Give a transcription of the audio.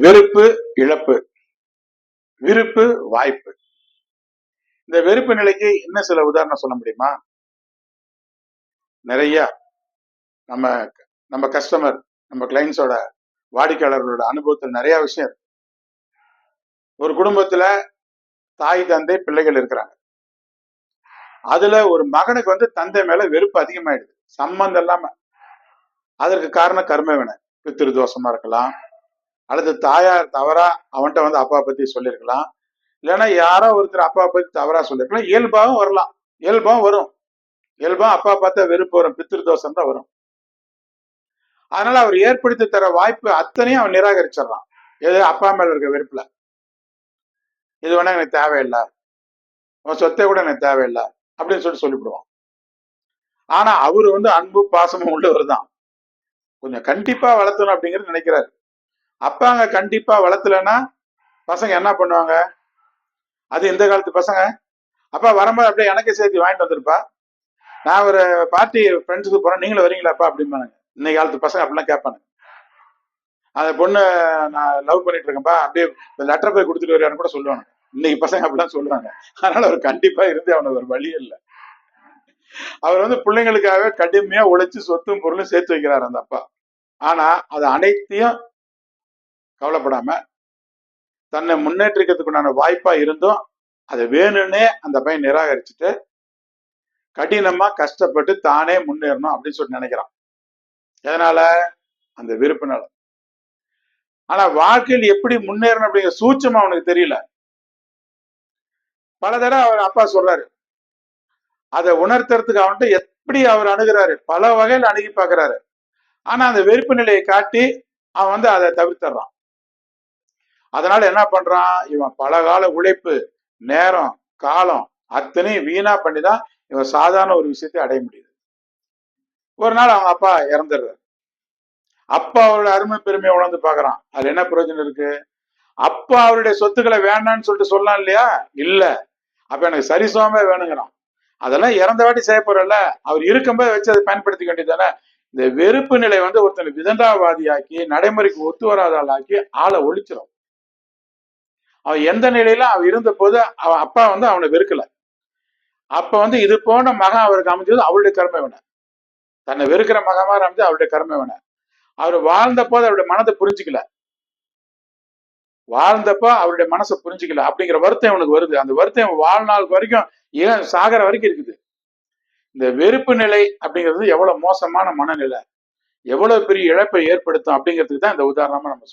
வெறுப்பு இழப்பு. விருப்பு வாய்ப்பு. இந்த வெறுப்பு நிலைக்கு இன்னும் சில உதாரணம் சொல்ல முடியுமா? நிறைய நம்ம நம்ம கஸ்டமர் நம்ம கிளைண்ட்ஸோட வாடிக்கையாளர்களோட அனுபவத்தில் நிறைய விஷயம் இருக்கு. ஒரு குடும்பத்துல தாய் தந்தை பிள்ளைகள் இருக்கிறாங்க. அதுல ஒரு மகனுக்கு வந்து தந்தை மேல வெறுப்பு அதிகமாயிடுது. சம்பந்தம் இல்லாம. அதற்கு காரணம் கர்ம வினை. பித்திரு தோஷமா இருக்கலாம் அல்லது தாயார் தவறா அவன்கிட்ட வந்து அப்பா பத்தி சொல்லியிருக்கலாம் இல்லைன்னா யாரோ ஒருத்தர் அப்பா பத்தி தவறா சொல்லியிருக்கலாம் இயல்பாவும் வரலாம். இயல்பாவும் வரும். இயல்பா அப்பா பார்த்தா வெறுப்பு வரும். பித்திரு தோஷம் தான் வரும். அதனால அவர் ஏற்படுத்தி தர வாய்ப்பு அத்தனையும் அவன் நிராகரிச்சிடறான். எது அப்பா மேல இருக்க வெறுப்புல. இது வேணா எனக்கு தேவையில்லை. உன் சொத்தை கூட எனக்கு தேவையில்லை. அப்படின்னு சொல்லிட்டு சொல்லிவிடுவான். ஆனா அவரு வந்து அன்பு பாசமும் உள்ளவர் தான் கொஞ்சம் கண்டிப்பா வளர்த்தணும் அப்படிங்கிறது நினைக்கிறாரு. அப்பாங்க கண்டிப்பா வளர்த்தலன்னா பசங்க என்ன பண்ணுவாங்க? அது இந்த காலத்து பசங்க. அப்பா வரும்போது அப்படியே எனக்கு சேர்த்து வாங்கிட்டு வந்திருப்பா. நான் ஒரு பார்ட்டி ஃப்ரெண்ட்ஸுக்கு போறேன். நீங்களும் வரீங்களாப்பா? அப்படிம்பானுங்க. இன்னைக்கு காலத்து பசங்க அப்படிலாம் கேட்பானுங்க. அந்த பொண்ணு நான் லவ் பண்ணிட்டு இருக்கேன்ப்பா. அப்படியே லெட்டர் போய் கொடுத்துட்டு வரையான்னு கூட சொல்லுவாங்க இன்னைக்கு பசங்க அப்படிலாம் சொல்லுவாங்க. அதனால அவர் கண்டிப்பா இருந்து அவனுக்கு ஒரு வழி இல்லை. அவர் வந்து பிள்ளைங்களுக்காக கடுமையா உழைச்சு சொத்தும் பொருளும் சேர்த்து வைக்கிறார் அந்த அப்பா. ஆனா அது அனைத்தையும் கவலைப்படாம தன்னை முன்னேற்றிக்கிறதுக்குண்டான வாய்ப்பா இருந்தும் அதை வேணும்னே அந்த பையன் நிராகரிச்சுட்டு கடினமா கஷ்டப்பட்டு தானே முன்னேறணும் அப்படின்னு சொல்லி நினைக்கிறான். எதனால? அந்த விருப்பினால ஆனா வாழ்க்கையில் எப்படி முன்னேறணும் அப்படிங்கிற சூட்சமா அவனுக்கு தெரியல. பல தடவை அவர் அப்பா சொல்றாரு. அதை உணர்த்துறதுக்கு அவன்கிட்ட எப்படி அவர் அணுகிறாரு? பல வகையில் அணுகி பார்க்கறாரு. ஆனா அந்த வெறுப்பு நிலையை காட்டி அவன் வந்து அதை தவிர்த்துறான் அதனால என்ன பண்றான்? இவன் பல கால உழைப்பு நேரம் காலம் அத்தனையும் வீணா பண்ணி தான் இவன் சாதாரண ஒரு விஷயத்தை அடைய முடியுது. ஒரு நாள் அவங்க அப்பா இறந்துடுறாரு. அப்பா அவருடைய அருமை பெருமையை உணர்ந்து பாக்குறான் அதுல என்ன பிரயோஜனம் இருக்கு? அப்பா அவருடைய சொத்துக்களை வேண்டாம்னு சொல்லிட்டு சொல்லலாம் இல்லையா? இல்ல. அப்ப எனக்கு சரிசமமே வேணுங்கிறான். அதெல்லாம் இறந்த வாட்டி செய்ய போறல அவர் இருக்கும்போது வச்சு அதை பயன்படுத்திக்க வேண்டியதானே இந்த வெறுப்பு நிலை வந்து ஒருத்தனை விதண்டாவாதியாக்கி நடைமுறைக்கு ஒத்து வராத ஆளாக்கி ஆளை ஒழிச்சிடும் அவன் எந்த நிலையில அவன் இருந்த போது அவன் அப்பா வந்து அவனை வெறுக்கல. அப்ப வந்து இது போன்ற மகன் அவருக்கு அமைஞ்சது அவருடைய கர்ம வேணா தன்னை வெறுக்கிற மகமா அமைஞ்சது அவருடைய கர்ம வேணா அவர் வாழ்ந்த போது அவருடைய மனதை புரிஞ்சுக்கல. வாழ்ந்தப்ப அவருடைய மனசை புரிஞ்சுக்கல. அப்படிங்கிற வருத்தம் அவனுக்கு வருது. அந்த வருத்தம் வாழ்நாள் வரைக்கும் ஏன் சாகர வரைக்கும் இருக்குது. இந்த வெறுப்பு நிலை அப்படிங்கிறது எவ்வளவு மோசமான மனநிலை. எவ்வளவு பெரிய இழப்பை ஏற்படுத்தும் அப்படிங்கிறதுக்கு தான் இந்த உதாரணமா நம்ம